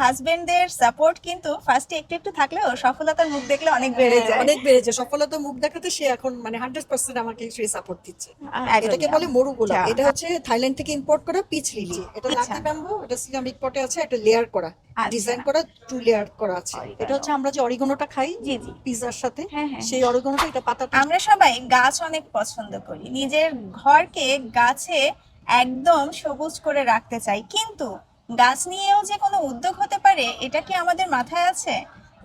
হাজবেন্ডদের support কিন্তু ফার্স্টে একটু একটু থাকলেও সফলতার মুখ দেখলে অনেক বেড়ে হ্যাঁ, যায়। অনেক বেড়েছে সফলতা মুখ দেখাতে সে এখন মানে হান্ড্রেড পার্সেন্ট আমাকে সে সাপোর্ট দিচ্ছে। এটাকে বলে মরু গোলাপ। আচ্ছা। এটা হচ্ছে থাইল্যান্ড থেকে ইম্পোর্ট করা পিচ লিচি এটা আচ্ছা। লাকি ব্যাম্বু এটা সিরামিক পটে আছে একটা লেয়ার করা। আচ্ছা। ডিজাইন করা টু লেয়ার করা আছে। এটা হচ্ছে আমরা যে অরিগনোটা খাই জি জি। পিজার সাথে হ্যাঁ, হ্যাঁ। সেই অরিগনোটা এটা পাতাটা আমরা সবাই গাছ অনেক পছন্দ করি। নিজের ঘরকে গাছে একদম সবুজ করে রাখতে চাই। কিন্তু গাছ নিয়েও যে কোনো উদ্যোগ হতে পারে এটা কি আমাদের মাথায় আছে?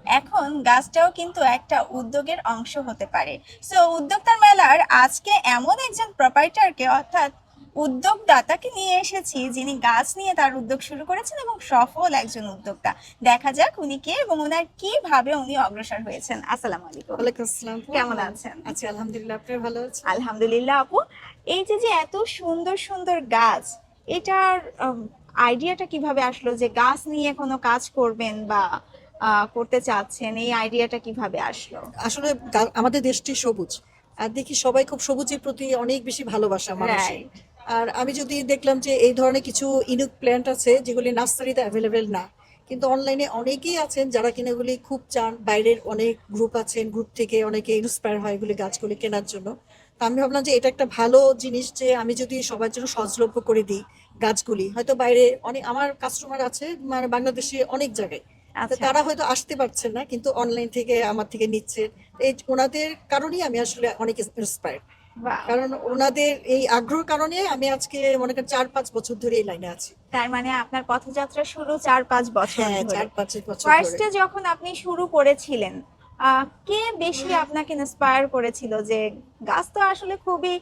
এখন গাছটাও কিন্তু একটা উদ্যোগের অংশ হতে পারে। সো উদ্যোক্তার মেলার আজকে এমন একজন প্রপাইটারকে অর্থাৎ উদ্যোগদাতাকে নিয়ে এসেছি যিনি গাছ নিয়ে তার উদ্যোগ শুরু করেছেন এবং সফল একজন উদ্যোক্তা। দেখা যাক উনি কে এবং ওনার কীভাবে উনি অগ্রসর হয়েছেন। আসসালামু আলাইকুম। ওয়ালাইকুম আসসালাম। কেমন আছেন? আচ্ছা আলহামদুলিল্লাহ আপনি ভালো আছেন? আলহামদুলিল্লাহ আপু। এই যে যে এত সুন্দর সুন্দর গাছ এটার আইডিয়াটা কীভাবে আসলো যে গাছ নিয়ে কোনো কাজ করবেন বা করতে চাচ্ছেন এই আইডিয়াটা কীভাবে আসলো? আসলে আমাদের দেশটি সবুজ। আর দেখি সবাই খুব সবুজের প্রতি অনেক বেশি ভালোবাসা মানুষের। আর আমি যদি দেখলাম যে এই ধরনের কিছু ইনুক প্ল্যান্ট আছে যেগুলি নার্সারিতে অ্যাভেলেবেল না কিন্তু অনলাইনে অনেকেই আছেন যারা কিনা এগুলি খুব চান বাইরের অনেক গ্রুপ আছেন গ্রুপ থেকে অনেকে ইন্সপায়ার হয় এগুলি গাছগুলি কেনার জন্য। আমি ভাবলাম যে এটা একটা ভালো জিনিস যে আমি যদি সবার জন্য সহজলভ্য করে দিই গাছগুলি হয়তো বাইরে অনেক আমার কাস্টমার আছে মানে বাংলাদেশে অনেক জায়গায়। আচ্ছা। তারা হয়তো আসতে পারছেন না কিন্তু অনলাইন থেকে আমার থেকে নিচ্ছে। এই ওনাদের কারণেই আমি আসলে অনেক ইন্সপায়ার কারণ ওনাদের এই আগ্রহ কারণে আমি আজকে মনে করেন চার পাঁচ বছর ধরে এই লাইনে আছি। তার মানে আপনার পথযাত্রা শুরু চার পাঁচ বছর হ্যাঁ চার পাঁচ বছর ফার্স্টে যখন আপনি শুরু করেছিলেন কে বেশি আপনাকে ইন্সপায়ার করেছিল যে গাছ তো আসলে খুবই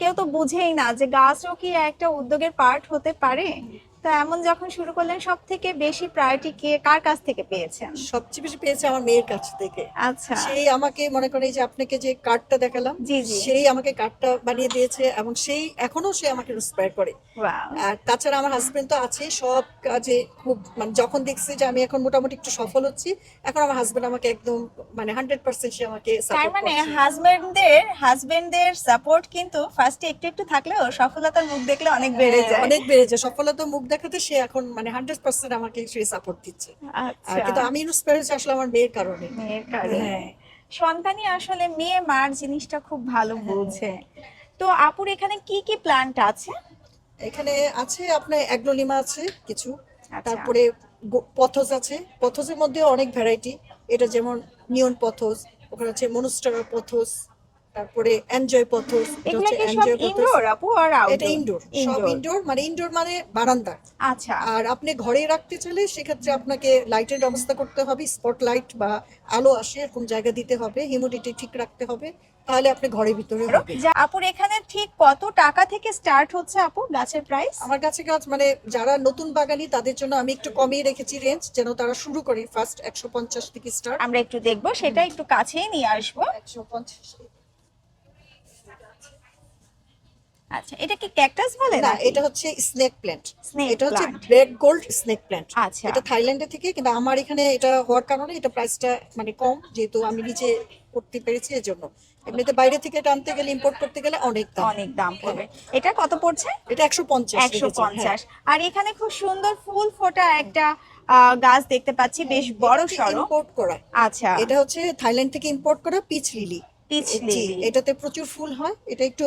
কেউ তো বুঝেই না যে গাছও কি একটা উদ্যোগের পার্ট হতে পারে? তো এমন যখন শুরু করলেন সব থেকে বেশি প্রায়োরিটি কে কার কাছ থেকে পেয়েছেন? সবচেয়ে বেশি পেয়েছে আমার মেয়ের কাছ থেকে। আচ্ছা। সেই আমাকে মনে করে যে আপনাকে যে কার্ডটা দেখালাম। সেই আমাকে কার্ডটা বানিয়ে দিয়েছে এবং সেই এখনও সে আমাকে ইন্সপায়ার করে। আর তাছাড়া আমার হাজবেন্ড তো আছে সব কাজে খুব মানে যখন দেখছে যে আমি এখন মোটামুটি একটু সফল হচ্ছি এখন আমার হাজবেন্ড আমাকে একদম মানে হান্ড্রেড পার্সেন্ট সে আমাকে তার সাপোর্ট মানে হাজবেন্ডদের হাজবেন্ডদের সাপোর্ট কিন্তু ফার্স্টে একটু একটু থাকলেও সফলতার মুখ দেখলে অনেক বেড়ে হ্যাঁ, যায়। অনেক বেড়েছে সফলতা মুখ দেখাতে সে এখন মানে হান্ড্রেড পার্সেন্ট আমাকে সে সাপোর্ট দিচ্ছে। আর আচ্ছা। কিন্তু আমি ইন্সপায়ার হচ্ছি আসলে আমার মেয়ের কারণে। মেয়ের কারণে। হ্যাঁ। সন্তানই আসলে মেয়ে মার জিনিসটা খুব ভালো বোঝে। তো আপুর এখানে কি কি প্ল্যান্ট আছে? এখানে আছে আপনার অ্যাগ্লোলিমা আছে কিছু। আচ্ছা। তারপরে পথস আছে। পথসের মধ্যে অনেক ভ্যারাইটি এটা যেমন নিয়ন পথস ওখানে আছে মনুস্টার পথস তারপরে এনজয় পথস এটা হচ্ছে এনজয় পথস ইনডোর আপু আর এটা ইনডোর সব ইনডোর মানে ইনডোর মানে বারান্দা। আচ্ছা। আর আপনি ঘরে রাখতে চাইলে সেক্ষেত্রে আপনাকে লাইটের ব্যবস্থা করতে হবে স্পট লাইট বা আলো আসে এরকম জায়গা দিতে হবে হিউমিডিটি ঠিক রাখতে হবে তাহলে আপনি ঘরের ভিতরে যা আপুর এখানে ঠিক কত টাকা থেকে স্টার্ট হচ্ছে আপু গাছের প্রাইস আমার কাছে গাছ মানে যারা নতুন বাগানি তাদের জন্য আমি একটু কমিয়ে রেখেছি রেঞ্জ যেন তারা শুরু করে ফার্স্ট একশো পঞ্চাশ থেকে স্টার্ট আমরা একটু দেখব সেটা একটু কাছেই নিয়ে আসব। একশো পঞ্চাশ আচ্ছা এটা কি ক্যাকটাস বলে না? এটা হচ্ছে স্নেক প্ল্যান্ট এটা হচ্ছে। ব্রেড গোল্ড স্নেক প্ল্যান্ট আচ্ছা। এটা থাইল্যান্ডে থেকে কিন্তু আমার এখানে এটা হওয়ার কারণে এটা প্রাইসটা মানে কম যেহেতু আমি নিজে করতে পেরেছি এর জন্য এমনিতে বাইরে থেকে এটা আনতে গেলে ইম্পোর্ট করতে গেলে অনেক দাম। অনেক দাম পড়বে। এটা কত পড়ছে? এটা একশো পঞ্চাশ একশো পঞ্চাশ। আর এখানে খুব সুন্দর ফুল ফোটা একটা আহ, গাছ দেখতে পাচ্ছি বেশ বড় সড়ো। ইম্পোর্ট করা। আচ্ছা। এটা হচ্ছে থাইল্যান্ড থেকে ইম্পোর্ট করা পিচ লিলি পিচ লিলি এটাতে প্রচুর ফুল হয়। এটা একটু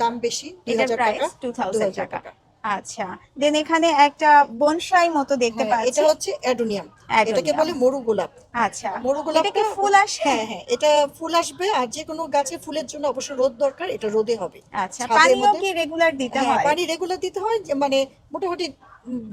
দাম বেশি হাজার প্রাইস টাকা 2000 টাকা। আচ্ছা। দেন এখানে একটা বনসাই মতো দেখতে হ্যাঁ, পাচ্ছি। এটা হচ্ছে অ্যাডোনিয়াম। এটাকে বলে মরু গোলাপ আচ্ছা। মরু গোলাপ এটা কি ফুল আসে? হ্যাঁ হ্যাঁ এটা ফুল আসবে আর যে কোনো গাছে ফুলের জন্য অবশ্য রোদ দরকার এটা রোদে হবে। আচ্ছা পানিও কি রেগুলার দিতে হ্যাঁ, হয়? পানি রেগুলার দিতে হয় মানে মোটামুটি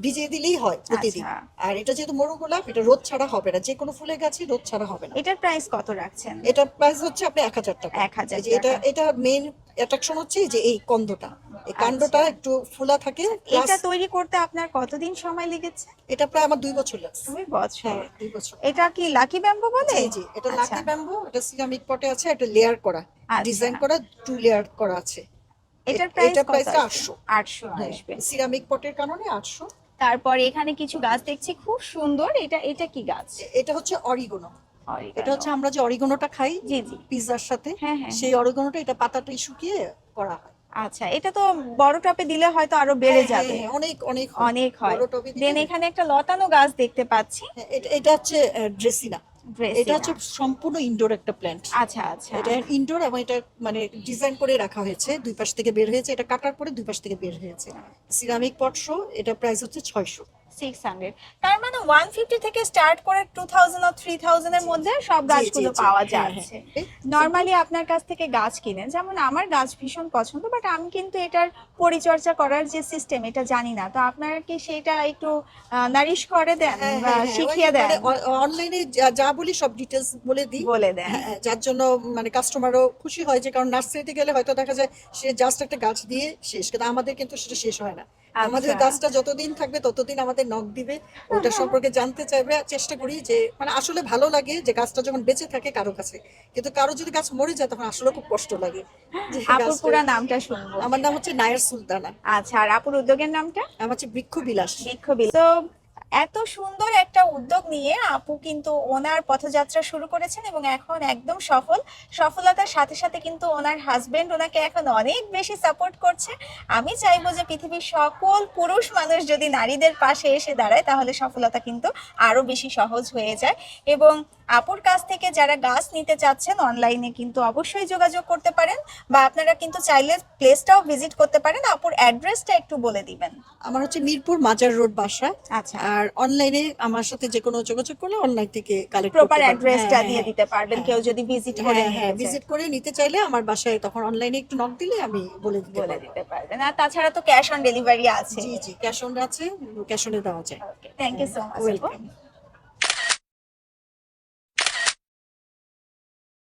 ভিজিয়ে দিলেই হয় প্রতিদিন। আচ্ছা। আর এটা যেহেতু মরু গোলাপ এটা রোদ ছাড়া হবে না। যে কোনো ফুলের গাছে রোদ ছাড়া হবে না। এটার প্রাইস কত রাখছেন? এটা প্রাইস হচ্ছে আপনি এক হাজার টাকা। 1000 এই যে এটা এটা মেইন অ্যাট্রাকশন হচ্ছে যে এই কন্দটা। এই কাণ্ডটা একটু ফুলা থাকে এটা তৈরি করতে আপনার কতদিন সময় লেগেছে? এটা প্রায় আমার দুই বছর লাগছে। দুই বছর। হ্যাঁ দুই বছর। এটা কি লাকি ব্যাম্বু বলে? জি এটা আচ্ছা। লাকি ব্যাম্বু এটা সিরামিক পটে আছে এটা লেয়ার করা আচ্ছা। ডিজাইন করা টু লেয়ার করা আছে। এটার এ- প্রাইস এটার কত 800 800 আসবে। সিরামিক পটের কারণে আটশো। তারপর এখানে কিছু গাছ দেখছি খুব সুন্দর। এটা এটা কি গাছ? এটা হচ্ছে অরিগোনো। এটা হচ্ছে আমরা যে অরিগোনোটা খাই জি জি। পিৎজার সাথে হ্যাঁ, হ্যাঁ, সেই অরিগোনোটা এটা শুকিয়ে করা হয়। আচ্ছা এটা তো বড় টপে দিলে হয়তো আরও বেড়ে হ্যাঁ, যাবে। অনেক অনেক অনেক হয়। দেন এখানে একটা লতানো গাছ দেখতে পাচ্ছি। এটা এটা হচ্ছে ড্রেসিনা। এটা হচ্ছে সম্পূর্ণ ইনডোর একটা প্ল্যান্ট আচ্ছা আচ্ছা। এটা ইনডোর এবং এটা মানে ডিজাইন করে রাখা হয়েছে। দুই পাশ থেকে বের হয়েছে। এটা কাটার পরে দুই পাশ থেকে বের হয়েছে। সিরামিক পটশো এটা প্রাইস হচ্ছে ছয়শো। সিক্স হান্ড্রেড তার মানে ওয়ান ফিফটি থেকে স্টার্ট করে টু থাউজেন্ড আর থ্রি থাউজেন্ড এর মধ্যে সব গাছগুলো পাওয়া যাচ্ছে। নর্মালি আপনার কাছ থেকে গাছ কিনে যেমন আমার গাছ ভীষণ পছন্দ বাট আমি কিন্তু এটার পরিচর্যা করার যে সিস্টেম এটা জানি না। তো আপনারা কি সেটা একটু নারিশ করে দেন হ্যাঁ, শিখিয়ে দেন? অনলাইনে যা বলি সব ডিটেলস বলে দিই। বলে দেন। হ্যাঁ, যার জন্য মানে কাস্টমারও খুশি হয় যে কারণ নার্সারিতে গেলে হয়তো দেখা যায় সে জাস্ট একটা গাছ দিয়ে শেষ কিন্তু আমাদের কিন্তু সেটা শেষ হয় না। আমাদের আচ্ছা। গাছটা যতদিন থাকবে ততদিন আমাদের নখ দিবে। ওটা সম্পর্কে জানতে চাইবে। আর চেষ্টা করি যে মানে আসলে ভালো লাগে যে গাছটা যখন বেঁচে থাকে কারও কাছে। কিন্তু কারও যদি গাছ মরে যায় তখন আসলে খুব কষ্ট লাগে। আপুর নামটা শুনব। আমার নাম হচ্ছে নায়ার সুলতানা। আচ্ছা আর আপুর উদ্যোগের নামটা? আমার হচ্ছে বৃক্ষ বিলাস বৃক্ষ তো এত সুন্দর একটা উদ্যোগ নিয়ে আপু কিন্তু ওনার পথযাত্রা শুরু করেছেন এবং এখন একদম সফল। সফলতার সাথে সাথে কিন্তু ওনার হাজবেন্ড ওনাকে এখন অনেক বেশি সাপোর্ট করছে। আমি চাইব যে পৃথিবীর সকল পুরুষ মানুষ যদি নারীদের পাশে এসে দাঁড়ায় তাহলে সফলতা কিন্তু আরও বেশি সহজ হয়ে যায়। এবং আপুর কাছ থেকে যারা গাছ নিতে চাচ্ছেন অনলাইনে কিন্তু অবশ্যই যোগাযোগ করতে পারেন বা আপনারা কিন্তু চাইলে প্লেসটাও ভিজিট করতে পারেন। আপুর অ্যাড্রেসটা একটু বলে দিবেন। আমার হচ্ছে মিরপুর মাজার রোড বাসা। আচ্ছা। আর অনলাইনে আমার সাথে যে কোনো যোগাযোগ করলে অনলাইন থেকে কালেক্ট প্রপার অ্যাড্রেসটা দিয়ে দিতে পারবেন হ্যাঁ। কেউ যদি ভিজিট করে হ্যাঁ হ্যাঁ ভিজিট করে নিতে চাইলে আমার বাসায় তখন অনলাইনে একটু নক দিলে আমি বলে দিতে বলে দিতে পারবেন। আর তাছাড়া তো ক্যাশ অন ডেলিভারি আছে। জি জি ক্যাশ অন আছে ক্যাশ অনে দেওয়া যায়। Thank you so much welcome